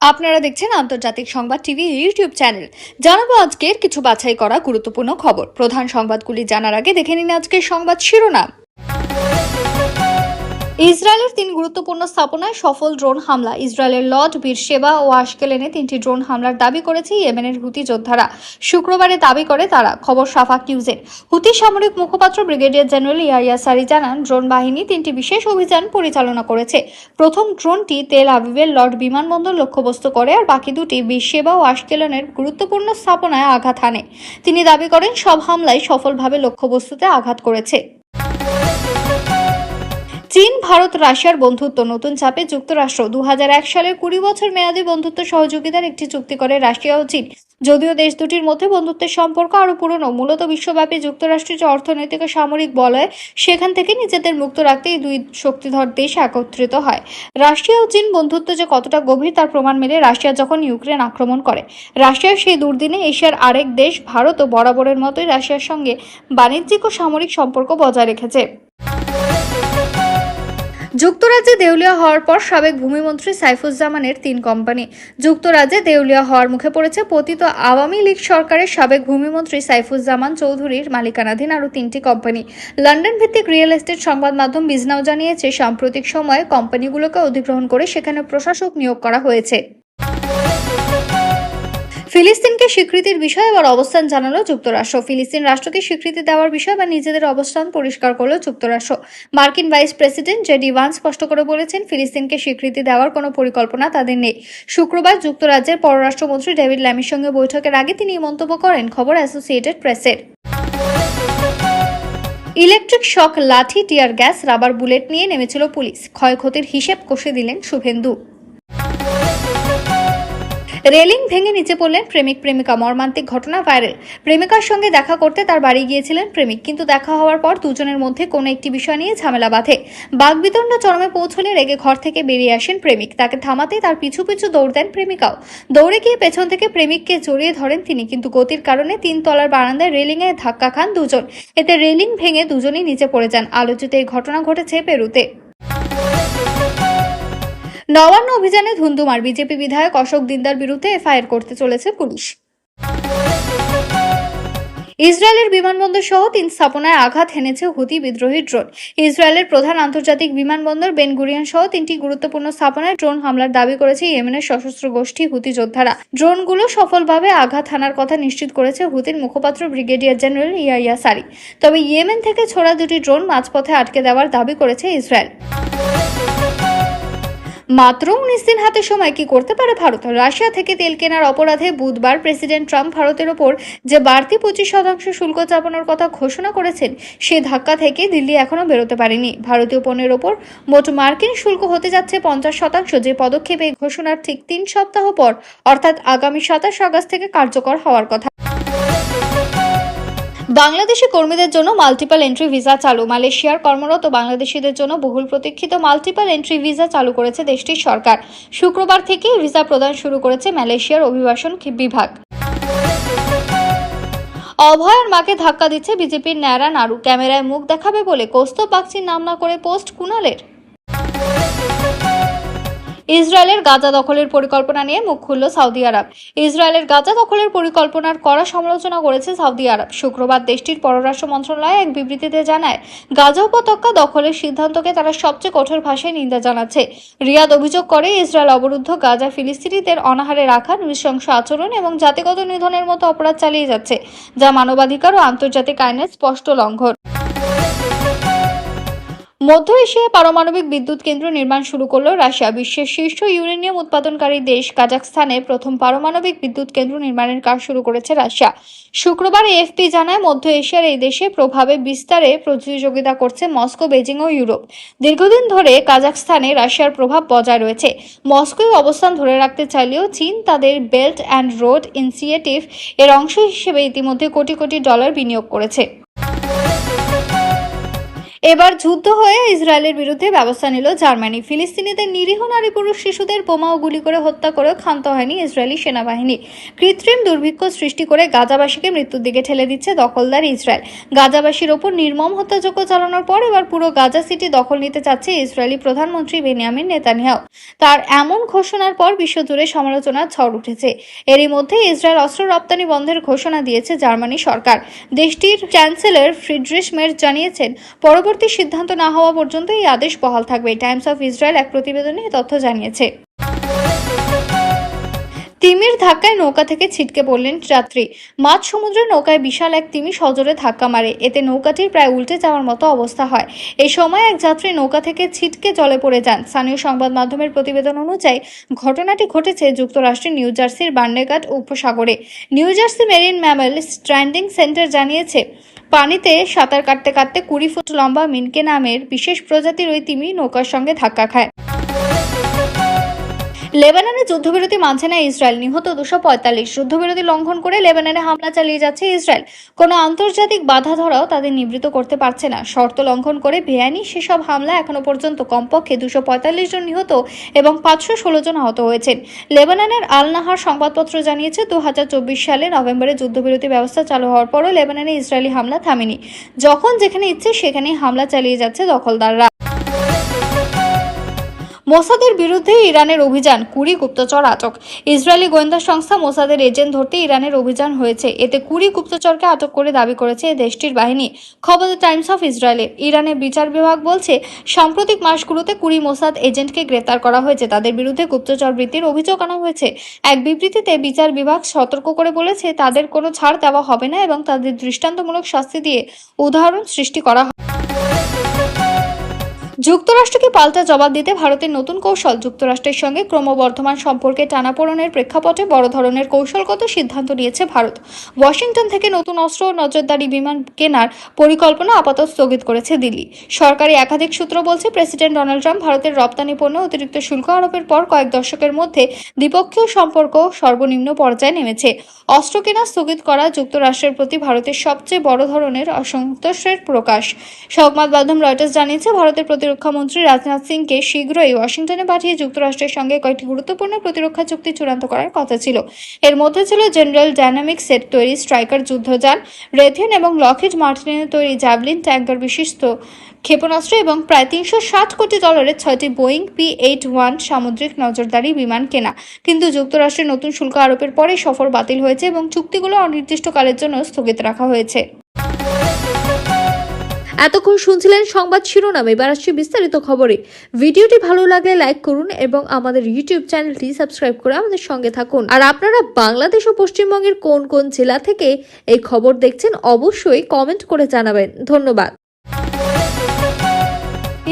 আপনারা দেখছেন আন্তর্জাতিক সংবাদ টিভি ইউটিউব চ্যানেল। জানাব আজকের কিছু বাছাই করা গুরুত্বপূর্ণ খবর। প্রধান সংবাদগুলি জানার আগে দেখে নিন আজকের সংবাদ শিরোনাম। ইসরায়েলের তিন গুরুত্বপূর্ণ স্থাপনায় সফল ড্রোন হামলা। ইসরায়েলের লর্ড বীরশেবা ও আশকেলেনে তিনটি ড্রোন হামলার দাবি করেছে ইয়েমেনের হুতি যোদ্ধারা। শুক্রবারে দাবি করে তারা, খবর সাফাক নিউজের। হুতি সামরিক মুখপাত্র ব্রিগেডিয়ার জেনারেল ইয়াইয়া সারি জানান, ড্রোন বাহিনী তিনটি বিশেষ অভিযান পরিচালনা করেছে। প্রথম ড্রোনটি তেল আবিবের লর্ড বিমানবন্দর লক্ষ্যবস্তু করে আর বাকি দুটি বীরশেবা ও আশকেলনের গুরুত্বপূর্ণ স্থাপনায় আঘাত হানে। তিনি দাবি করেন, সব হামলায় সফলভাবে লক্ষ্যবস্তুতে আঘাত করেছে। চীন, ভারত, রাশিয়ার বন্ধুত্ব। নতুন চাপে যুক্তরাষ্ট্র দু হাজার এক সালের কুড়ি বছর মেয়াদী বন্ধুত্ব সহযোগিতার একটি চুক্তি করে রাশিয়া ও চীন। যদিও দেশ দুটির মধ্যে বন্ধুত্বের সম্পর্ক আরও পুরনো, মূলত বিশ্বব্যাপী যুক্তরাষ্ট্রের যে অর্থনৈতিক ও সামরিক বলয়, সেখান থেকে নিজেদের মুক্ত রাখতে এই দুই শক্তিধর দেশ একত্রিত হয়। রাশিয়া ও চীন বন্ধুত্ব যে কতটা গভীর তার প্রমাণ মেলে রাশিয়া যখন ইউক্রেন আক্রমণ করে। রাশিয়ার সেই দুর্দিনে এশিয়ার আরেক দেশ ভারতও বরাবরের মতোই রাশিয়ার সঙ্গে বাণিজ্যিক ও সামরিক সম্পর্ক বজায় রেখেছে। যুক্তরাজ্যে দেউলিয়া হওয়ার পর সাবেক ভূমিমন্ত্রী সাইফুজ্জামানের তিন কোম্পানি। যুক্তরাজ্যে দেউলিয়া হওয়ার মুখে পড়েছে পতিত আওয়ামী লীগ সরকারের সাবেক ভূমিমন্ত্রী সাইফুজ্জামান চৌধুরীর মালিকানাধীন আরও তিনটি কোম্পানি। লন্ডন ভিত্তিক রিয়েল এস্টেট সংবাদ মাধ্যম বিজনাও জানিয়েছে, সাম্প্রতিক সময়ে কোম্পানিগুলোকে অধিগ্রহণ করে সেখানে প্রশাসক নিয়োগ করা হয়েছে। ফিলিস্তিনকে স্বীকৃতির বিষয়ে এবার অবস্থান জানালো যুক্তরাষ্ট্র। ফিলিস্তিন রাষ্ট্রকে স্বীকৃতি দেওয়ার বিষয়ে বা নিজেদের অবস্থান পরিষ্কার করল যুক্তরাষ্ট্র। মার্কিন ভাইস প্রেসিডেন্ট জেডি ওয়ান স্পষ্ট করে বলেছেন, ফিলিস্তিনকে স্বীকৃতি দেওয়ার কোনো পরিকল্পনা তাদের নেই। শুক্রবার যুক্তরাজ্যের পররাষ্ট্রমন্ত্রী ডেভিড ল্যামির সঙ্গে বৈঠকের আগে তিনি মন্তব্য করেন খবর অ্যাসোসিয়েটেড প্রেসের। ইলেকট্রিক শক, লাঠি, টিয়ার গ্যাস, রাবার বুলেট নিয়ে নেমেছিল পুলিশ। ক্ষয়ক্ষতির হিসেব কষে দিলেন শুভেন্দু। রেলিং ভেঙে নিচে পড়লেন প্রেমিক প্রেমিকা। মর্মান্তিক ঘটনা ভাইরাল। প্রেমিকার সঙ্গে দেখা করতে তার বাড়ি গিয়েছিলেন প্রেমিক, কিন্তু দেখা হওয়ার পর দুজনের মধ্যে কোনো একটি বিষয় নিয়ে ঝামেলা বাঁধে। বাগবিতণ্ড চরমে পৌঁছলে রেগে ঘর থেকে বেরিয়ে আসেন প্রেমিক। তাকে থামাতে তার পিছু পিছু দৌড় দেন প্রেমিকাও। দৌড়ে গিয়ে পেছন থেকে প্রেমিককে জড়িয়ে ধরেন তিনি, কিন্তু গতির কারণে তিন তলার বারান্দায় রেলিংয়ে ধাক্কা খান দুজন। এতে রেলিং ভেঙে দুজনেই নিচে পড়ে যান। আলোচিত এই ঘটনা ঘটেছে পেরুতে। নবান্ন অভিযানে ধুন্ধুমার বিজেপি বিধায়ক অশোক দিনদার বিরুদ্ধে এফআইআর করতে চলেছে পুলিশ। ইসরায়েলের বিমানবন্দর সহ তিন স্থাপনায় আঘাত হেনেছে হুতি বিদ্রোহী ড্রোন। ইসরায়েলের প্রধান আন্তর্জাতিক বিমানবন্দর বেন গুরিয়ান সহ তিনটি গুরুত্বপূর্ণ স্থাপনায় ড্রোন হামলার দাবি করেছে ইয়েমেনের সশস্ত্র গোষ্ঠী হুতি যোদ্ধারা। ড্রোনগুলো সফলভাবে আঘাত হানার কথা নিশ্চিত করেছে হুতির মুখপাত্র ব্রিগেডিয়ার জেনারেল ইয়াইয়া সারি। তবে ইয়েমেন থেকে ছোড়া দুটি ড্রোন মাঝপথে আটকে দেওয়ার দাবি করেছে ইসরায়েল। মাত্র উনিশ দিন হাতে সময় কি করতে পারে ভারত? রাশিয়া থেকে তেল কেনার অপরাধে বুধবার প্রেসিডেন্ট ট্রাম্প ভারতের ওপর যে বাড়তি পঁচিশ শতাংশ শুল্ক চাপানোর কথা ঘোষণা করেছেন, সে ধাক্কা থেকে দিল্লি এখনও বেরোতে পারেনি। ভারতীয় পণ্যের ওপর মোট মার্কিন শুল্ক হতে যাচ্ছে পঞ্চাশ শতাংশ, যে পদক্ষেপে ঘোষণার ঠিক তিন সপ্তাহ পর, অর্থাৎ আগামী সাতাশ আগস্ট থেকে কার্যকর হওয়ার কথা। বাংলাদেশি কর্মীদের জন্য মাল্টিপল এন্ট্রি ভিসা চালু। মালয়েশিয়ার কর্মরত বাংলাদেশিদের জন্য বহুল প্রতীক্ষিত মাল্টিপল এন্ট্রি ভিসা চালু করেছে দেশটির সরকার। শুক্রবার থেকে ভিসা প্রদান শুরু করেছে মালয়েশিয়ার অভিবাসন বিভাগ। অভয়ার মাকে ধাক্কা দিচ্ছে বিজেপির ন্যাড়া নাড়ু। ক্যামেরায় মুখ দেখাবে বলে কৌস্তব বাগচির নাম না করে পোস্ট কুণালের। ইসরায়েলের গাজা দখলের পরিকল্পনা নিয়ে মুখ খুলল সৌদি আরব। ইসরায়েলের গাজা দখলের পরিকল্পনার কড়া সমালোচনা করেছে সৌদি আরব। শুক্রবার দেশটির পররাষ্ট্র মন্ত্রণালয় এক বিবৃতিতে জানায়, গাজা উপত্যকা দখলের সিদ্ধান্তকে তারা সবচেয়ে কঠোর ভাষায় নিন্দা জানাচ্ছে। রিয়াদ অভিযোগ করে, ইসরায়েল অবরুদ্ধ গাজা ফিলিস্তিনিদের অনাহারে রাখা নৃশংস আচরণ এবং জাতিগত নিধনের মতো অপরাধ চালিয়ে যাচ্ছে, যা মানবাধিকার ও আন্তর্জাতিক আইনের স্পষ্ট লঙ্ঘন। মধ্য এশিয়ায় পারমাণবিক বিদ্যুৎ কেন্দ্র নির্মাণ শুরু করল রাশিয়া বিশ্বের শীর্ষ ইউরেনিয়াম উৎপাদনকারী দেশ কাজাকস্তানে প্রথম পারমাণবিক বিদ্যুৎ কেন্দ্র নির্মাণের কাজ শুরু করেছে রাশিয়া। শুক্রবার এএফপি জানায়, মধ্য এশিয়ার এই দেশে প্রভাবে বিস্তারে প্রতিযোগিতা করছে মস্কো বেজিং ও ইউরোপ। দীর্ঘদিন ধরে কাজাকস্তানে রাশিয়ার প্রভাব বজায় রয়েছে। মস্কোয় অবস্থান ধরে রাখতে চাইলেও চীন তাদের বেল্ট অ্যান্ড রোড ইনিশিয়েটিভ এর অংশ হিসেবে ইতিমধ্যে কোটি কোটি ডলার বিনিয়োগ করেছে। এবার যুদ্ধ হয়ে ইসরায়েলের বিরুদ্ধে ব্যবস্থা নিল জার্মানি। ফিলিস্তিনিদের নিরীহ নারী পুরুষ শিশুদের বোমা ও গুলি করে হত্যা করেও ক্ষান্ত হয়নি ইসরায়েলি সেনাবাহিনী। কৃত্রিম দুর্ভিক্ষ সৃষ্টি করে গাজাবাসীকে মৃত্যুর দিকে ঠেলে দিচ্ছে দখলদার ইসরায়েল। গাজাবাসীর ওপর নির্মম হত্যাযজ্ঞ চালানোর পর এবার পুরো গাজা সিটি দখল নিতে চাচ্ছে ইসরায়েলি প্রধানমন্ত্রী বেনিয়ামিন নেতানিয়াহু। তার এমন ঘোষণার পর বিশ্বজুড়ে সমালোচনার ঝড় উঠেছে। এরই মধ্যে ইসরায়েল অস্ত্র রপ্তানি বন্ধের ঘোষণা দিয়েছে জার্মানি সরকার। দেশটির চ্যান্সেলর ফ্রিডরিশ মের জানিয়েছেন, পরবর্তী সিদ্ধান্ত না হওয়া পর্যন্ত এই আদেশ বহাল থাকবে। টাইমস অফ ইসরায়েল এক প্রতিবেদনে তথ্য জানিয়েছে। তিমির ধাক্কায় নৌকা থেকে ছিটকে পড়লেন যাত্রী। মাঝ সমুদ্রে নৌকায় বিশাল এক তিমি সজোরে ধাক্কা মারে। এতে নৌকাটির প্রায় উল্টে যাওয়ার মতো অবস্থা হয়। এই সময় এক যাত্রী নৌকা থেকে ছিটকে জলে পড়ে যান। স্থানীয় সংবাদ মাধ্যমের প্রতিবেদন অনুযায়ী, ঘটনাটি ঘটেছে যুক্তরাষ্ট্রের নিউ জার্সির বান্ডেঘাট উপসাগরে। New Jersey Marine Mammal Stranding Center জানিয়েছে পানিতে সাঁতার কাটতে কাটতে কুড়ি ফুট লম্বা মিনকে নামের বিশেষ প্রজাতির ওই তিমি নৌকার সঙ্গে ধাক্কা খায়। লেবাননে যুদ্ধবিরতি মানছে না ইসরায়েল। নিহত দুশো পঁয়তাল্লিশ যুদ্ধবিরতি লঙ্ঘন করে লেবাননে হামলা চালিয়ে যাচ্ছে ইসরায়েল। কোনো আন্তর্জাতিক বাধা ধরাও তাদের নিবৃত করতে পারছে না। শর্ত লঙ্ঘন করে বেআইনি সেসব হামলা এখনও পর্যন্ত কমপক্ষে দুশো পঁয়তাল্লিশ জন নিহত এবং পাঁচশো ষোলো জন আহত হয়েছেন। লেবাননের আল নাহার সংবাদপত্র জানিয়েছে দু হাজার চব্বিশ সালে নভেম্বরে যুদ্ধবিরতি ব্যবস্থা চালু হওয়ার পরও লেবাননে ইসরায়েলি হামলা থামেনি। যখন যেখানে ইচ্ছে সেখানেই হামলা চালিয়ে যাচ্ছে দখলদাররা। মোসাদের বিরুদ্ধে ইরানের অভিযান কুড়ি গুপ্তচর আটক। ইসরায়েলি গোয়েন্দা সংস্থা মোসাদের এজেন্ট ধরতে ইরানের অভিযান হয়েছে। এতে কুড়ি গুপ্তচরকে আটক করে দাবি করেছে দেশটির বাহিনী। খবর টাইমস অফ ইসরায়েলের। ইরানের বিচার বিভাগ বলছে, সাম্প্রতিক মাসগুলোতে কুড়ি মোসাদ এজেন্টকে গ্রেপ্তার করা হয়েছে। তাদের বিরুদ্ধে গুপ্তচর বৃত্তির অভিযোগ আনা হয়েছে। এক বিবৃতিতে বিচার বিভাগ সতর্ক করে বলেছে, তাদের কোনো ছাড় দেওয়া হবে না এবং তাদের দৃষ্টান্তমূলক শাস্তি দিয়ে উদাহরণ সৃষ্টি করা হবে যুক্তরাষ্ট্রকে পাল্টা জবাব দিতে ভারতের নতুন কৌশল? যুক্তরাষ্ট্রের সঙ্গে ক্রমবর্ধমান সম্পর্কে টানাপোড়েনের প্রেক্ষাপটে বড় ধরনের কৌশলগত সিদ্ধান্ত নিয়েছে ভারত। ওয়াশিংটন থেকে নতুন অস্ত্র ও নজরদারি বিমান কেনার পরিকল্পনা আপাতত স্থগিত করেছে দিল্লি। সরকারি একাধিক সূত্র বলছে, প্রেসিডেন্ট ডোনাল্ড ট্রাম্প ভারতের রপ্তানি পণ্য, অতিরিক্ত শুল্ক আরোপের পর কয়েক দশকের মধ্যে দ্বিপক্ষীয় সম্পর্ক সর্বনিম্ন পর্যায়ে নেমেছে। অস্ত্র কেনা স্থগিত করা যুক্তরাষ্ট্রের প্রতি ভারতের সবচেয়ে বড় ধরনের অসন্তোষের প্রকাশ। সংবাদ মাধ্যম রয়টার্স জানিয়েছে, ভারতের প্রতিরক্ষা মন্ত্রী রাজনাথ সিংকে শীঘ্রই ওয়াশিংটনে পাঠিয়ে যুক্তরাষ্ট্রের সঙ্গে কয়েকটি গুরুত্বপূর্ণ প্রতিরক্ষা চুক্তি চূড়ান্ত করার কথা ছিল। এর মধ্যে ছিল জেনারেল ডায়নামিক সেট তৈরি স্ট্রাইকার যুদ্ধযান রেথেন এবং লকেট মার্টিনের তৈরি জ্যাভলিন ট্যাঙ্কার বিশিষ্ট ক্ষেপণাস্ত্র এবং প্রায় তিনশো ষাট কোটি ডলারের ছয়টি বোয়িং পি এইট ওয়ান সামুদ্রিক নজরদারি বিমান কেনা। কিন্তু যুক্তরাষ্ট্রের নতুন শুল্ক আরোপের পরে সফর বাতিল হয়েছে এবং চুক্তিগুলো অনির্দিষ্টকালের জন্য স্থগিত রাখা হয়েছে। এতক্ষণ শুনছিলেন সংবাদ শিরোনাম, এবার আসছে বিস্তারিত খবরে। ভিডিওটি ভালো লাগলে লাইক করুন এবং আমাদের ইউটিউব চ্যানেলটি সাবস্ক্রাইব করে আমাদের সঙ্গে থাকুন। আর আপনারা বাংলাদেশ ও পশ্চিমবঙ্গের কোন কোন জেলা থেকে এই খবর দেখছেন, অবশ্যই কমেন্ট করে জানাবেন। ধন্যবাদ।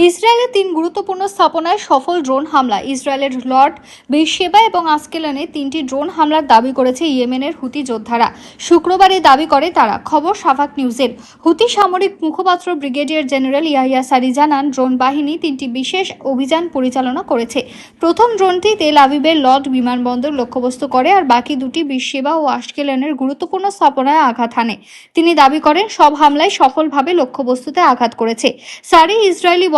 ইসরায়েলের তিন গুরুত্বপূর্ণ স্থাপনায় সফল ড্রোন হামলা। ইসরায়েলের লর্ড বেশিবা এবং আসকেলনে তিনটি ড্রোন হামলার দাবি করেছে ইয়েমেনের হুতি যোদ্ধারা। শুক্রবার দাবি করে তারা। খবর সাফাক নিউজের। হুতি সামরিক মুখপাত্র ব্রিগেডিয়ার জেনারেল ইয়াহিয়া সারি জানান, ড্রোন বাহিনী তিনটি বিশেষ অভিযান পরিচালনা করেছে। প্রথম ড্রোনটি তেল আবিবের লর্ড বিমানবন্দর লক্ষ্যবস্তু করে আর বাকি দুটি বিশেবা ও আশকেলনের গুরুত্বপূর্ণ স্থাপনায় আঘাত হানে। তিনি দাবি করেন, সব হামলায় সফলভাবে লক্ষ্যবস্তুতে আঘাত করেছে। সারি ইসরায়েলি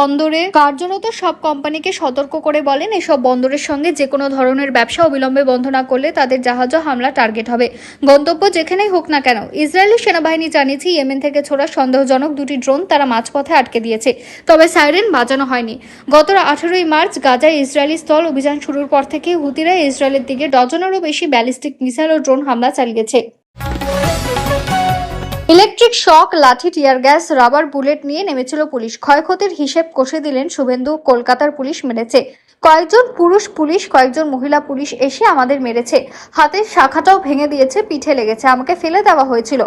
কার্যরত সব কোম্পানিকে সতর্ক করে বলেন, এসব বন্দরের সঙ্গে যে কোনো ধরনের ব্যবসা অবিলম্বে বন্ধ না করলে তাদের জাহাজও হামলা টার্গেট হবে। গন্তব্য যেখানেই হোক না কেন, ইসরায়েলি সেনাবাহিনী জানিয়েছে, ইয়েমেন থেকে ছোড়া সন্দেহজনক দুটি ড্রোন তারা মাঝপথে আটকে দিয়েছে, তবে সাইরেন বাজানো হয়নি। গত আঠারোই মার্চ গাজায় ইসরায়েলি স্থল অভিযান শুরুর পর থেকে হুতিরা ইসরায়েলের দিকে ডজনেরও বেশি ব্যালিস্টিক মিসাইল ও ড্রোন হামলা চালিয়েছে। ইলেকট্রিক শক, লাঠি, টিয়ার গ্যাস, রাবার, বুলেট নিয়ে নেমেছিল পুলিশ। ক্ষয়ক্ষতির হিসেব কষে দিলেন শুভেন্দু, কলকাতার পুলিশ মেরেছে। কয়েকজন পুরুষ পুলিশ, কয়েকজন মহিলা পুলিশ এসে আমাদের মেরেছে। হাতের শাখাটাও ভেঙে দিয়েছে, পিঠে লেগেছে, আমাকে ফেলে দেওয়া হয়েছিল।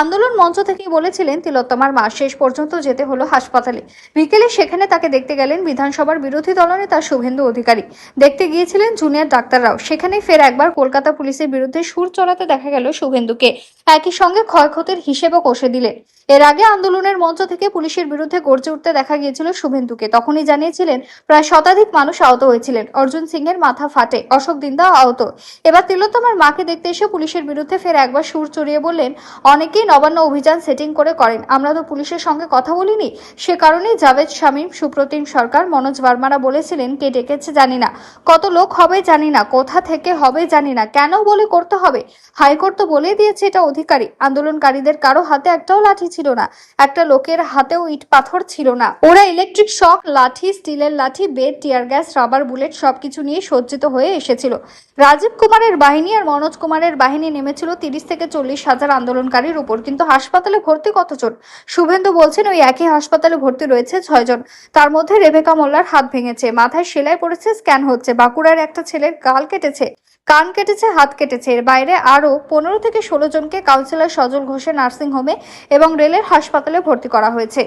আন্দোলন মঞ্চ থেকে বলেছিলেন, তিলোত্তমার মা, শেষ পর্যন্ত যেতে হলো হাসপাতালে। বিকেলে সেখানে তাকে দেখতে গেলেন বিধানসভার বিরোধী দলনেতা শুভেন্দু অধিকারী। দেখতে গিয়েছিলেন জুনিয়র ডাক্তাররাও। সেখানেই ফের একবার কলকাতা পুলিশের বিরুদ্ধে সুর চড়াতে দেখা গেল শুভেন্দুকে। একই সঙ্গে ক্ষয়ক্ষতির হিসেবও কষে দিলেন। এর আগে আন্দোলনের মঞ্চ থেকে পুলিশের বিরুদ্ধে গর্জে উঠতে দেখা গিয়েছিল শুভেন্দুকে। তখনই জানিয়েছিলেন, প্রায় শতাধিক মানুষ আহত আহত হয়েছিলেন। অর্জুন সিং এর মাথা ফাটে। অশোক দিন্দা আহত। এবার তিলোত্তমার মাকে দেখতে এসে পুলিশের বিরুদ্ধে ফের একবার সুর চড়িয়ে বললেন, অনেকেই নবান্ন অভিযান সেটিং করে করেন। আমরা তো পুলিশের সঙ্গে কথা বলিনি। সে কারণেই জাভেদ শামীম, সুপ্রতিম সরকার, মনোজ ভার্মারা বলেছিলেন, কে ডেকেছে জানি না। কত লোক হবে জানি না, কোথা থেকে হবে জানি না, কেন বলে করতে হবে? হাইকোর্ট তো বলেই দিয়েছে এটা অধিকারী। আন্দোলনকারীদের কারও হাতে একটাও লাঠি ছিল না। একটা লোকের হাতেও ইট পাথর ছিল না। ওরা ইলেকট্রিক শক লাঠি স্টিলের লাঠি বেড টিয়ার গ্যাস বুলেট সবকিছু নিয়ে সজ্জিত হয়ে এসেছিল। রাজীব কুমারের বাহিনী আর মনোজ কুমারের বাহিনী নেমেছিল তিরিশ থেকে চল্লিশ হাজার আন্দোলনকারীর উপর। কিন্তু হাসপাতালে ভর্তি কতজন? শুভেন্দু বলছেন, ওই একই হাসপাতালে ভর্তি রয়েছে ছয়জন। তার মধ্যে রেবেকা মোল্লার হাত ভেঙেছে, মাথায় সেলাই পড়েছে, স্ক্যান হচ্ছে। বাঁকুড়ার একটা ছেলের গাল কেটেছে, কান কেটেছে, হাত কেটেছে। এর বাইরে আরও পনেরো থেকে ষোলো জনকে কাউন্সিলর সজল ঘোষের নার্সিংহোমে এবং রেলের হাসপাতালে ভর্তি করা হয়েছে।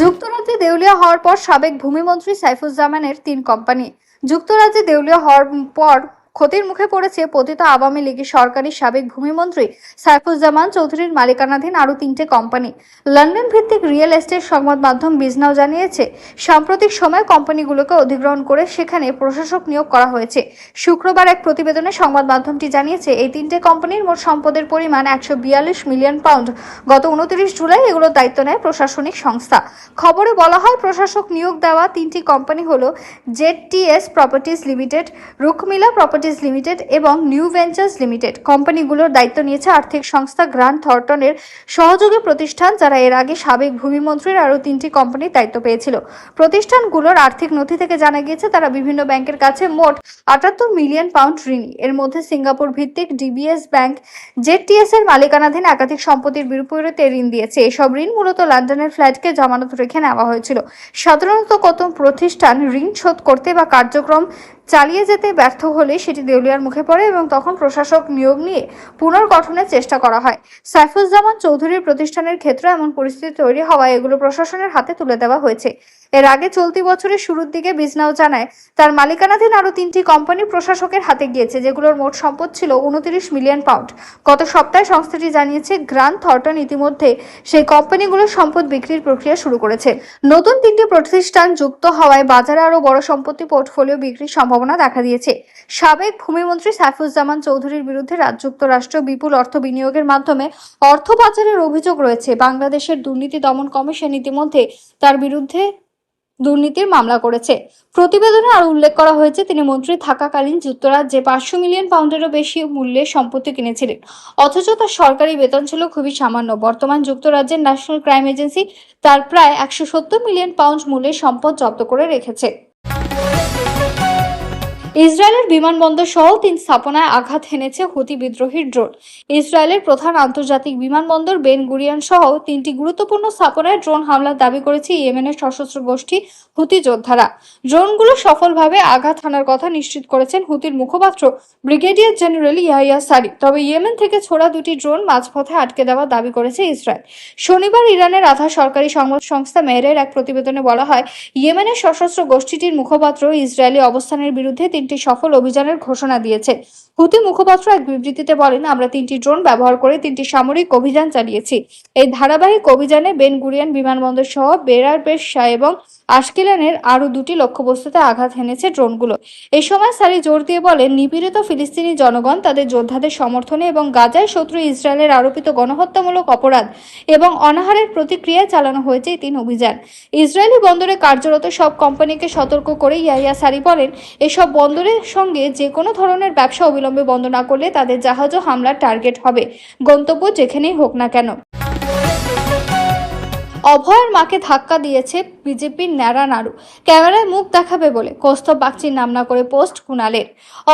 যুক্তরাজ্যে দেউলিয়া হওয়ার পর সাবেক ভূমিমন্ত্রী সাইফুজ্জামানের তিন কোম্পানি। যুক্তরাজ্যে দেউলিয়া হওয়ার পর ক্ষতির মুখে পড়েছে পতিত আওয়ামী লীগের সরকারি সাবেক ভূমিমন্ত্রী সাইফুজ্জামান চৌধুরীর মালিকানাধীন আরও তিনটে কোম্পানি। লন্ডন ভিত্তিক রিয়েল এস্টেট সংবাদ মাধ্যম বিজনাও জানিয়েছে, সাম্প্রতিক সময়ে কোম্পানিগুলোকে অধিগ্রহণ করে সেখানে প্রশাসক নিয়োগ করা হয়েছে। শুক্রবার এক প্রতিবেদনে সংবাদ মাধ্যমটি জানিয়েছে, এই তিনটে কোম্পানির মোট সম্পদের পরিমাণ একশো বিয়াল্লিশ মিলিয়ন পাউন্ড। গত উনত্রিশ জুলাই এগুলোর দায়িত্ব নেয় প্রশাসনিক সংস্থা। খবরে বলা হয়, প্রশাসক নিয়োগ দেওয়া তিনটি কোম্পানি হলো ZTS Properties Limited, Rukmila Properties Limited এবং নিউ ভেঞ্চার্স লিমিটেড কোম্পানিগুলোর দায়িত্ব নিয়েছে আর্থিক সংস্থা গ্রান্ট থর্টনের সহযোগী প্রতিষ্ঠান, যারা এর আগে সাবেক ভূমিমন্ত্রীর আরও তিনটি কোম্পানির দায়িত্ব পেয়েছিল। প্রতিষ্ঠানগুলোর আর্থিক নথি থেকে জানা গিয়েছে, তারা বিভিন্ন ব্যাংকের কাছে মোট আটাত্তর মিলিয়ন পাউন্ড ঋণী। এর মধ্যে সিঙ্গাপুর ভিত্তিক ডিবিএস ব্যাংক জেডটিএস এর মালিকানাধীন একাধিক সম্পত্তির বিপরীতে ঋণ দিয়েছে। এসব ঋণ মূলত লন্ডনের ফ্ল্যাটকে জামানত রেখে নেওয়া হয়েছিল। সাধারণত কত প্রতিষ্ঠান ঋণ শোধ করতে বা কার্যক্রম চালিয়ে যেতে ব্যর্থ হলে সেটি দেউলিয়ার মুখে পড়ে এবং তখন প্রশাসক নিয়োগ নিয়ে পুনর্গঠনের চেষ্টা করা হয়। সাইফুজ্জামান চৌধুরীর প্রতিষ্ঠানের ক্ষেত্রে এমন পরিস্থিতি তৈরি হওয়ায় এগুলো প্রশাসনের হাতে তুলে দেওয়া হয়েছে। এর আগে চলতি বছরের শুরুর দিকে বিজনাও জানায়, তার মালিকানাধীন আরও তিনটি কোম্পানি প্রশাসকের হাতে গিয়েছে, যেগুলোর মোট সম্পদ ছিল উনত্রিশ মিলিয়ন পাউন্ড। গত সপ্তাহে সংস্থাটি জানিয়েছে গ্রান্ড থর্টন ইতিমধ্যে সেই কোম্পানিগুলোর সম্পদ বিক্রির প্রক্রিয়া শুরু করেছে। নতুন তিনটি প্রতিষ্ঠান যুক্ত হওয়ায় বাজারে আরও বড় সম্পত্তি পোর্টফোলিও বিক্রির সম্ভাবনা দেখা দিয়েছে। সাবেক ভূমিমন্ত্রী সাইফুজ্জামান চৌধুরীর বিরুদ্ধে যুক্তরাষ্ট্র বিপুল অর্থ বিনিয়োগের মাধ্যমে অর্থ পাচারের অভিযোগ রয়েছে। বাংলাদেশের দুর্নীতি দমন কমিশন ইতিমধ্যে তার বিরুদ্ধে দুর্নীতির মামলা করেছে। প্রতিবেদনে আরও উল্লেখ করা হয়েছে, তিনি মন্ত্রী থাকাকালীন যুক্তরাজ্যে পাঁচশো মিলিয়ন পাউন্ডেরও বেশি মূল্যের সম্পত্তি কিনেছিলেন। অথচ তার সরকারি বেতন ছিল খুবই সামান্য। বর্তমান যুক্তরাজ্যের ন্যাশনাল ক্রাইম এজেন্সি তার প্রায় একশো সত্তর মিলিয়ন পাউন্ড মূল্যের সম্পদ জব্দ করে রেখেছে। ইসরায়েলের বিমানবন্দর সহ তিন স্থাপনায় আঘাত হেনেছে হুতি বিদ্রোহীর ড্রোন। ইসরায়েলের প্রধান আন্তর্জাতিক বিমানবন্দর বেন গুরিয়ান সহ তিনটি গুরুত্বপূর্ণ স্থাপনায় ড্রোন হামলার দাবি করেছে ইয়েমেনের সশস্ত্র গোষ্ঠী হুতি যোদ্ধারা। ড্রোনগুলো সফলভাবে আঘাত হানার কথা নিশ্চিত করেছেন হুতির মুখপাত্র ব্রিগেডিয়ার জেনারেল ইয়াহিয়া সারি। তবে ইয়েমেন থেকে ছোড়া দুটি ড্রোন মাঝপথে আটকে দেওয়ার দাবি করেছে ইসরায়েল। শনিবার ইরানের আধা সরকারি সংবাদ সংস্থা মেহেরের এক প্রতিবেদনে বলা হয়, ইয়েমেনের সশস্ত্র গোষ্ঠীটির মুখপাত্র ইসরায়েলি অবস্থানের বিরুদ্ধে তিনটি সফল অভিযানের ঘোষণা দিয়েছে। হুতি মুখপাত্র এক বিবৃতিতে বলেন, আমরা তিনটি ড্রোন ব্যবহার করে তিনটি সামরিক অভিযান চালিয়েছি। এই ধারাবাহিক অভিযানে বেন গুরিয়ান বিমানবন্দর সহ বেরার শাহ এবং আশকিলানের আরও দুটি লক্ষ্যবস্তুতে আঘাত হেনেছে ড্রোনগুলো। এই সময় সারি জোর দিয়ে বলেন, নিপীড়িত ফিলিস্তিনি জনগণ তাদের যোদ্ধাদের সমর্থনে এবং গাজায় শত্রু ইসরায়েলের আরোপিত গণহত্যামূলক অপরাধ এবং অনাহারের প্রতিক্রিয়ায় চালানো হয়েছে তিন অভিযান। ইসরায়েলি বন্দরে কার্যরত সব কোম্পানিকে সতর্ক করে ইয়াহিয়া সারি বলেন, এসব বন্দরের সঙ্গে যে কোনো ধরনের ব্যবসা অবিলম্বে বন্ধ না করলে তাদের জাহাজও হামলার টার্গেট হবে। গন্তব্য যেখানেই হোক না কেন। অভয়ের মাকে ধাক্কা দিয়েছে বিজেপির ন্যাড়া নাড়ু। ক্যামেরায় মুখ দেখাবে বলে কৌস্তব বাগচির নাম না করে পোস্ট কুণালের।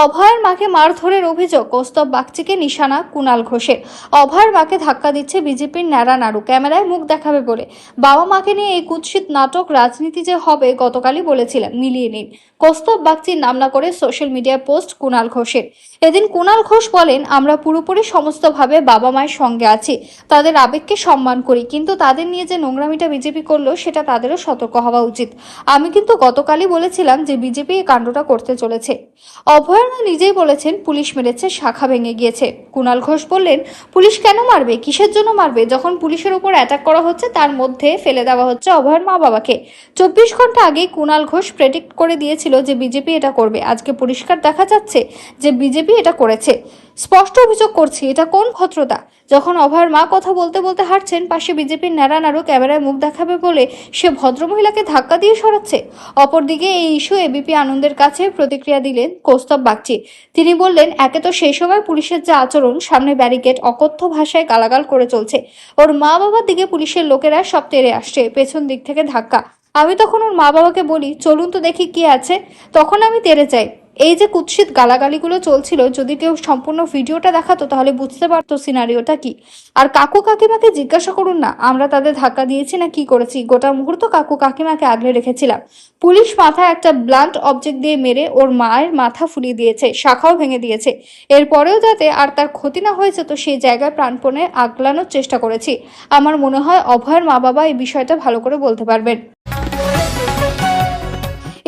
অভয়ের মাকে মারধরের অভিযোগ, কৌস্তব বাগচিকে নিশানা কুণাল ঘোষের। অভয়ের মাকে ধাক্কা দিচ্ছে বিজেপির ন্যাড়া নাড়ু। ক্যামেরায় মুখ দেখাবে বলে বাবা মাকে নিয়ে এই কুৎসিত নাটক রাজনীতি যে হবে গতকালই বলেছিলেন, মিলিয়ে নিন। কৌস্তব বাগচির নাম না করে সোশ্যাল মিডিয়ায় পোস্ট কুণাল ঘোষের। এদিন কুণাল ঘোষ বলেন, আমরা পুরোপুরি সমস্তভাবে বাবা মায়ের সঙ্গে আছি। তাদের আবেগকে সম্মান করি, কিন্তু তাদের নিয়ে যে নোংরা নোংরামিটা বিজেপি করল, সেটা তাদেরও সতর্ক হওয়া উচিত। আমি কিন্তু গতকালই বলেছিলাম যে বিজেপি এই কাণ্ডটা করতে চলেছে। অভয়ারণ্য নিজেই বলেছেন, পুলিশ মেরেছে, শাখা ভেঙে গিয়েছে। কুণাল ঘোষ বললেন, পুলিশ কেন মারবে? কিসের জন্য মারবে? যখন পুলিশের উপর অ্যাটাক করা হচ্ছে, তার মধ্যে ফেলে দেওয়া হচ্ছে অভয়ের মা বাবাকে চব্বিশ ঘণ্টা আগে কুণাল ঘোষ প্রেডিক্ট করে দিয়েছিল যে বিজেপি এটা করবে। আজকে পরিষ্কার দেখা যাচ্ছে যে বিজেপি এটা করেছে। স্পষ্ট অভিযোগ করছি, এটা কোন ভদ্রতা? যখন অভয়ের মা কথা বলতে বলতে হাঁটছেন, পাশে বিজেপির ন্যাড়া নাড়ু ক্যামেরায় মুখ দেখাবে বলে সে ভদ্রমহিলাকে ধাক্কা দিয়ে সরাচ্ছে। অপরদিকে এই ইস্যু এবিপি আনন্দের কাছে প্রতিক্রিয়া দিলেন কৌস্তব বাগচি। তিনি বললেন, একে তো সেই সময় পুলিশের যে আচরণ, সামনে ব্যারিকেড, অকথ্য ভাষায় গালাগাল করে চলছে। ওর মা বাবার দিকে পুলিশের লোকেরা সব তেড়ে আসছে, পেছন দিক থেকে ধাক্কা। আমি তখন ওর মা বাবাকে বলি, চলুন তো দেখি কি আছে। তখন আমি তেড়ে যাই। এই যে কুৎসিত গালাগালিগুলো চলছিল, যদি কেউ সম্পূর্ণ ভিডিওটা দেখাতো তাহলে বুঝতে পারতো সিনারিওটা কি। আর কাকু কাকিমাকে জিজ্ঞাসা করুন না, আমরা তাদের ধাক্কা দিয়েছি না কি করেছি? গোটা মুহূর্ত কাকু কাকিমাকে আগলে রেখেছিলাম। পুলিশ মাথায় একটা ব্লান্ট অবজেক্ট দিয়ে মেরে ওর মায়ের মাথা ফুলিয়ে দিয়েছে, শাখাও ভেঙে দিয়েছে। এরপরেও যাতে আর তার ক্ষতি না হয়েছে, তো সেই জায়গায় প্রাণপণে আগলানোর চেষ্টা করেছি। আমার মনে হয় অভয়ের মা বাবা এই বিষয়টা ভালো করে বলতে পারবেন।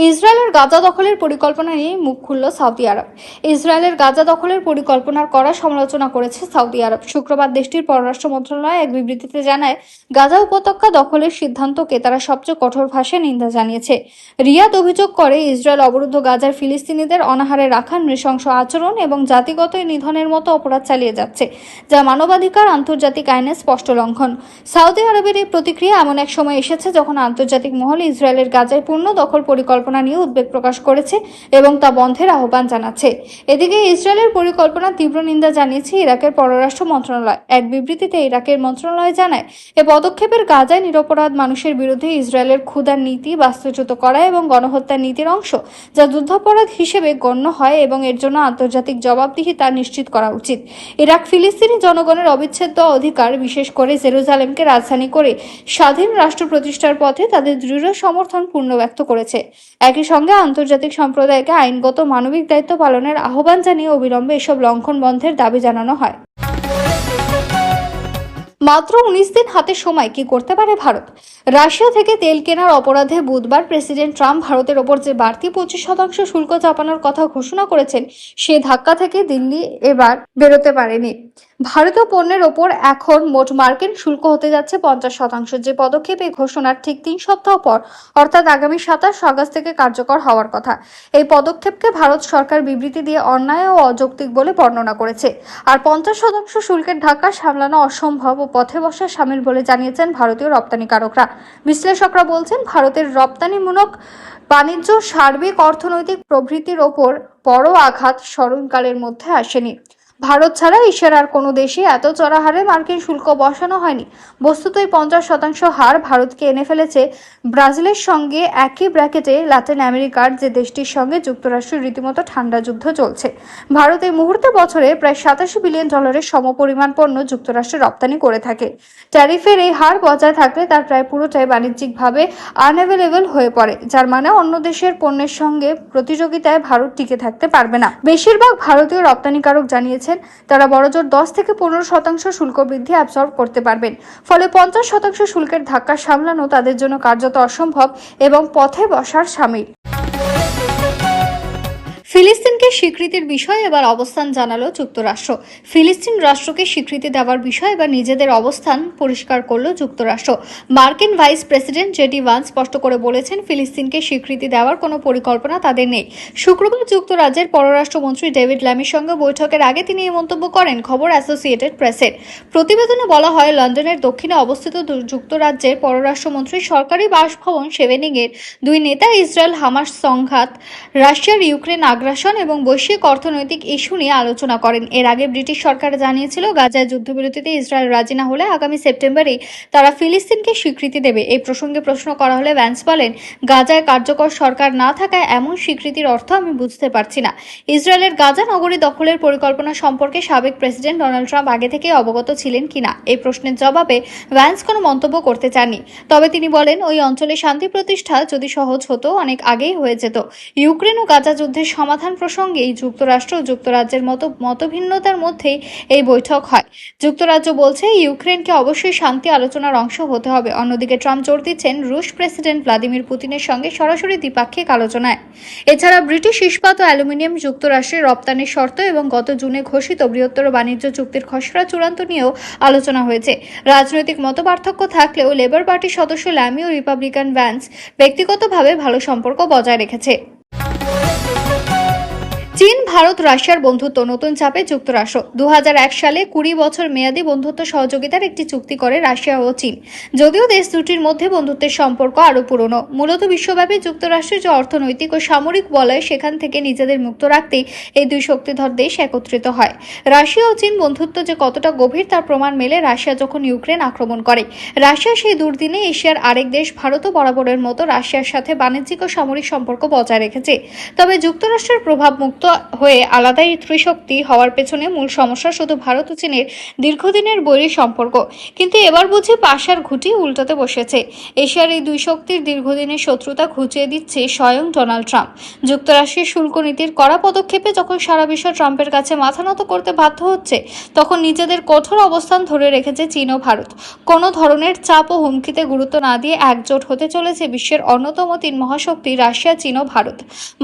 ইসরায়েলের গাজা দখলের পরিকল্পনা নিয়ে মুখ খুলল সৌদি আরব। ইসরায়েলের গাজা দখলের পরিকল্পনার কড়া সমালোচনা করেছে সৌদি আরব। শুক্রবার দেশটির পররাষ্ট্র মন্ত্রণালয় এক বিবৃতিতে জানায়, গাজা উপত্যকা দখলের সিদ্ধান্তকে তারা সবচেয়ে কঠোর ভাষায় নিন্দা জানিয়েছে। রিয়াদ অভিযোগ করে, ইসরায়েল অবরুদ্ধ গাজার ফিলিস্তিনিদের অনাহারে রাখা নৃশংস আচরণ এবং জাতিগত নিধনের মতো অপরাধ চালিয়ে যাচ্ছে, যা মানবাধিকার আন্তর্জাতিক আইনের স্পষ্ট লঙ্ঘন। সৌদি আরবের এই প্রতিক্রিয়া এমন এক সময় এসেছে যখন আন্তর্জাতিক মহল ইসরায়েলের গাজায় পূর্ণ দখল পরিকল্পনা নিয়ে উদ্বেগ প্রকাশ করেছে এবং তা বন্ধের আহ্বান জানাচ্ছে। এদিকে ইসরায়েলের পরিকল্পনা তীব্র নিন্দা জানিয়েছে ইরাকের পররাষ্ট্র মন্ত্রণালয়। এক বিবৃতিতে ইরাকের মন্ত্রণালয় জানায়, এ পদক্ষেপের গাজায় নিরপরাধ মানুষের বিরুদ্ধে ইসরায়েলের ক্ষুধার নীতি বাস্তুচ্যুত করা এবং গণহত্যার নীতির অংশ যা যুদ্ধাপরাধ হিসেবে গণ্য হয় এবং এর জন্য আন্তর্জাতিক জবাবদিহিতা নিশ্চিত করা উচিত। ইরাক ফিলিস্তিনি জনগণের অবিচ্ছেদ্য অধিকার, বিশেষ করে জেরুজালেমকে রাজধানী করে স্বাধীন রাষ্ট্র প্রতিষ্ঠার পথে তাদের দৃঢ় সমর্থন পূর্ণ ব্যক্ত করেছে। একই সঙ্গে আন্তর্জাতিক সম্প্রদায়কে আইনগত মানবিক দায়িত্ব পালনের আহ্বান জানিয়ে অবিলম্বে এসব লঙ্ঘন বন্ধের দাবি জানানো হয়। মাত্র উনিশ দিন হাতে সময়, কি করতে পারে ভারত? রাশিয়া থেকে তেল কেনার অপরাধে বুধবার প্রেসিডেন্ট ট্রাম্প ভারতের ওপর যে বাড়তি পঁচিশ শতাংশ শুল্ক চাপানোর কথা ঘোষণা করেছেন, সে ধাক্কা থেকে দিল্লি এবার বেরোতে পারেনি। ভারতীয় পণ্যের ওপর এখন মোট মার্কিন শুল্ক হতে যাচ্ছে পঞ্চাশ শতাংশ। যে পদক্ষেপ এই ঘোষণার ঠিক তিন সপ্তাহ পর, অর্থাৎ আগামী সাতাশ আগস্ট থেকে কার্যকর হওয়ার কথা। এই পদক্ষেপকে ভারত সরকার বিবৃতি দিয়ে অন্যায় ও অযৌক্তিক বলে বর্ণনা করেছে। আর পঞ্চাশ শতাংশ শুল্কের ধাক্কা সামলানো অসম্ভব ও পথে বসা সামিল বলে জানিয়েছেন ভারতীয় রপ্তানিকারকরা বিশ্লেষকরা বলছেন, ভারতের রপ্তানিমূলক বাণিজ্য সার্বিক অর্থনৈতিক প্রবৃত্তির ওপর বড় আঘাত স্মরণকালের মধ্যে আসেনি। ভারত ছাড়া এশিয়ার আর কোনো দেশে এত চড়া হারে মার্কিন শুল্ক বসানো হয়নি। বস্তুত এই পঞ্চাশ শতাংশ হার ভারতকে এনে ফেলেছে ব্রাজিলের সঙ্গে একই ব্র্যাকেটে লাতিন আমেরিকার যে দেশটির সঙ্গে যুক্তরাষ্ট্রের রীতিমতো ঠান্ডা যুদ্ধ চলছে। ভারত এই মুহূর্তে বছরে প্রায় সাতাশি বিলিয়ন ডলারের সমপরিমাণ পণ্য যুক্তরাষ্ট্রে রপ্তানি করে থাকে। ট্যারিফের এই হার বজায় থাকলে তার প্রায় পুরোটাই বাণিজ্যিকভাবে আনঅ্যাভেলেবল হয়ে পড়ে, যার মানে অন্য দেশের পণ্যের সঙ্গে প্রতিযোগিতায় ভারত টিকে থাকতে পারবে না। বেশিরভাগ ভারতীয় রপ্তানিকারক জানিয়েছেন তারা বড়জোর দশ থেকে পনেরো শতাংশ শুল্ক বৃদ্ধি অ্যাবসর্ব করতে পারবেন। ফলে পঞ্চাশ শতাংশ শুল্কের ধাক্কা সামলানো তাদের জন্য কার্যত অসম্ভব এবং পথে বসার সামিল। ফিলিস্তিনকে স্বীকৃতির বিষয়ে এবার অবস্থান জানালো যুক্তরাষ্ট্র। ফিলিস্তিন রাষ্ট্রকে স্বীকৃতি দেওয়ার বিষয়ে এবার নিজেদের অবস্থান পরিষ্কার করল যুক্তরাষ্ট্র। মার্কিন ভাইস প্রেসিডেন্ট জেডি ওয়ান স্পষ্ট করে বলেছেন, ফিলিস্তিনকে স্বীকৃতি দেওয়ার কোনো পরিকল্পনা তাদের নেই। শুক্রবার যুক্তরাজ্যের পররাষ্ট্রমন্ত্রী ডেভিড ল্যামির সঙ্গে বৈঠকের আগে তিনি এই মন্তব্য করেন খবর অ্যাসোসিয়েটেড প্রেসের। প্রতিবেদনে বলা হয়, লন্ডনের দক্ষিণে অবস্থিত যুক্তরাজ্যের পররাষ্ট্রমন্ত্রী সরকারি বাসভবন সেভেনিংয়ের দুই নেতা ইসরায়েল হামাস সংঘাত, রাশিয়ার ইউক্রেন আগ্রাসন এবং বৈশ্বিক অর্থনৈতিক ইস্যু নিয়ে আলোচনা করেন। এর আগে ব্রিটিশ সরকার জানিয়েছিল, গাজায় যুদ্ধবিরতিতে ইসরায়েল রাজি না হলে আগামী সেপ্টেম্বরে তারা ফিলিস্তিনকে স্বীকৃতি দেবে। এই প্রসঙ্গে প্রশ্ন করা হলে ভ্যান্স বলেন, গাজায় কার্যকর সরকার না থাকায় এমন স্বীকৃতির অর্থ আমি বুঝতে পারছি না। ইসরায়েলের গাজা নগরী দখলের পরিকল্পনা সম্পর্কে সাবেক প্রেসিডেন্ট ডোনাল্ড ট্রাম্প আগে থেকে অবগত ছিলেন কিনা এই প্রশ্নের জবাবে ভ্যান্স কোনো মন্তব্য করতে চাননি। তবে তিনি বলেন, ওই অঞ্চলে শান্তি প্রতিষ্ঠা যদি সহজ হতো, অনেক আগেই হয়ে যেত। ইউক্রেন ও গাজা যুদ্ধের সমাধান সমাধান প্রসঙ্গেই যুক্তরাষ্ট্র ও যুক্তরাজ্যের মতো মতভিন্নতার মধ্যেই এই বৈঠক হয়। যুক্তরাজ্য বলছে, ইউক্রেনকে অবশ্যই শান্তি আলোচনার অংশ হতে হবে। অন্যদিকে ট্রাম্প জোর দিচ্ছেন রুশ প্রেসিডেন্ট ভ্লাদিমির পুতিনের সঙ্গে সরাসরি দ্বিপাক্ষিক আলোচনায়। এছাড়া ব্রিটিশ ইস্পাত ও অ্যালুমিনিয়াম যুক্তরাষ্ট্রের রপ্তানির শর্ত এবং গত জুনে ঘোষিত বৃহত্তর বাণিজ্য চুক্তির খসড়া চূড়ান্ত নিয়েও আলোচনা হয়েছে। রাজনৈতিক মতপার্থক্য থাকলেও লেবার পার্টির সদস্য ল্যামি ও রিপাবলিকান ভ্যান্স ব্যক্তিগতভাবে ভালো সম্পর্ক বজায় রেখেছে। চীন, ভারত, রাশিয়ার বন্ধুত্ব নতুন চাপে যুক্তরাষ্ট্র। দু হাজার এক সালে কুড়ি বছর মেয়াদী বন্ধুত্ব সহযোগিতার একটি চুক্তি করে রাশিয়া ও চীন। যদিও দেশ দুটির মধ্যে বন্ধুত্বের সম্পর্ক আরও পুরনো। মূলত বিশ্বব্যাপী যুক্তরাষ্ট্রের যে অর্থনৈতিক ও সামরিক বলয়, সেখান থেকে নিজেদের মুক্ত রাখতেই এই দুই শক্তিধর দেশ একত্রিত হয়। রাশিয়া ও চীন বন্ধুত্ব যে কতটা গভীর তার প্রমাণ মেলে রাশিয়া যখন ইউক্রেন আক্রমণ করে। রাশিয়া সেই দুর্দিনে এশিয়ার আরেক দেশ ভারতও বরাবরের মতো রাশিয়ার সাথে বাণিজ্যিক ও সামরিক সম্পর্ক বজায় রেখেছে। তবে যুক্তরাষ্ট্রের প্রভাব মুক্ত হয়ে আলাদাই ত্রিশক্তি হওয়ার পেছনে মূল সমস্যা শুধু ভারত ও চীনের দীর্ঘদিনের বৈরী সম্পর্ক। কিন্তু এবার বুঝি পাশার ঘুটি উল্টাতে বসেছে। এশিয়ার এই দুই শক্তির দীর্ঘদিনের শত্রুতা ঘুচিয়ে দিচ্ছে স্বয়ং ডোনাল্ড ট্রাম্প। যুক্তরাষ্ট্রের শুল্ক নীতির কড়া পদক্ষেপে যখন সারা বিশ্ব ট্রাম্পের কাছে মাথা নত করতে বাধ্য হচ্ছে, তখন নিজেদের কঠোর অবস্থান ধরে রেখেছে চীন ও ভারত। কোনো ধরনের চাপ ও হুমকিতে গুরুত্ব না দিয়ে একজোট হতে চলেছে বিশ্বের অন্যতম তিন মহাশক্তি রাশিয়া, চীন ও ভারত।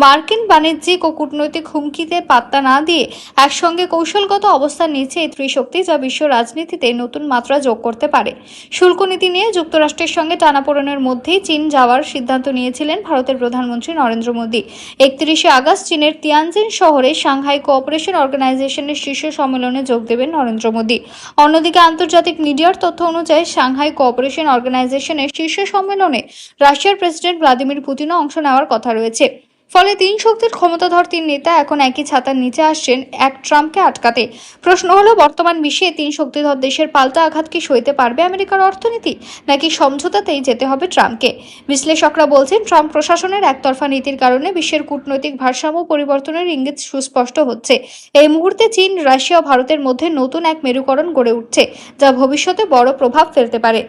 মার্কিন বাণিজ্যিক ও কূটনৈতিক হুমকিতে পাত্তা না দিয়ে একসঙ্গে কৌশলগত অবস্থান নিচ্ছে এই ত্রিশক্তি যা বিশ্ব রাজনীতিতে নতুন মাত্রা যোগ করতে পারে। শুল্ক নীতি নিয়ে যুক্তরাষ্ট্রের সঙ্গে টানাপোড়েনের মধ্যেই চীন যাওয়ার সিদ্ধান্ত নিয়েছিলেন ভারতের প্রধানমন্ত্রী নরেন্দ্র মোদী। একত্রিশে আগস্ট চীনের তিয়ানজিন শহরে সাংহাই কোঅপারেশন অর্গানাইজেশনের শীর্ষ সম্মেলনে যোগ দেবেন নরেন্দ্র মোদী। অন্যদিকে আন্তর্জাতিক মিডিয়ার তথ্য অনুযায়ী সাংহাই কোঅপারেশন অর্গানাইজেশনের শীর্ষ সম্মেলনে রাশিয়ার প্রেসিডেন্ট ভ্লাদিমির পুতিনও অংশ নেওয়ার কথা রয়েছে। ফলে তিন শক্তির ক্ষমতাধর তিন নেতা এখন একই ছাতার নিচে আসছেন এক ট্রাম্পকে আটকাতে। প্রশ্ন হলো, বর্তমান বিশ্বে তিন শক্তিধর দেশের পাল্টা আঘাত কি সইতে পারবে আমেরিকার অর্থনীতি, নাকি সমঝোতাতেই যেতে হবে ট্রাম্পকে? বিশ্লেষকরা বলছেন, ট্রাম্প প্রশাসনের একতরফা নীতির কারণে বিশ্বের কূটনৈতিক ভারসাম্য পরিবর্তনের ইঙ্গিত সুস্পষ্ট হচ্ছে। এই মুহূর্তে চীন, রাশিয়া ও ভারতের মধ্যে নতুন এক মেরুকরণ গড়ে উঠছে, যা ভবিষ্যতে বড় প্রভাব ফেলতে পারে।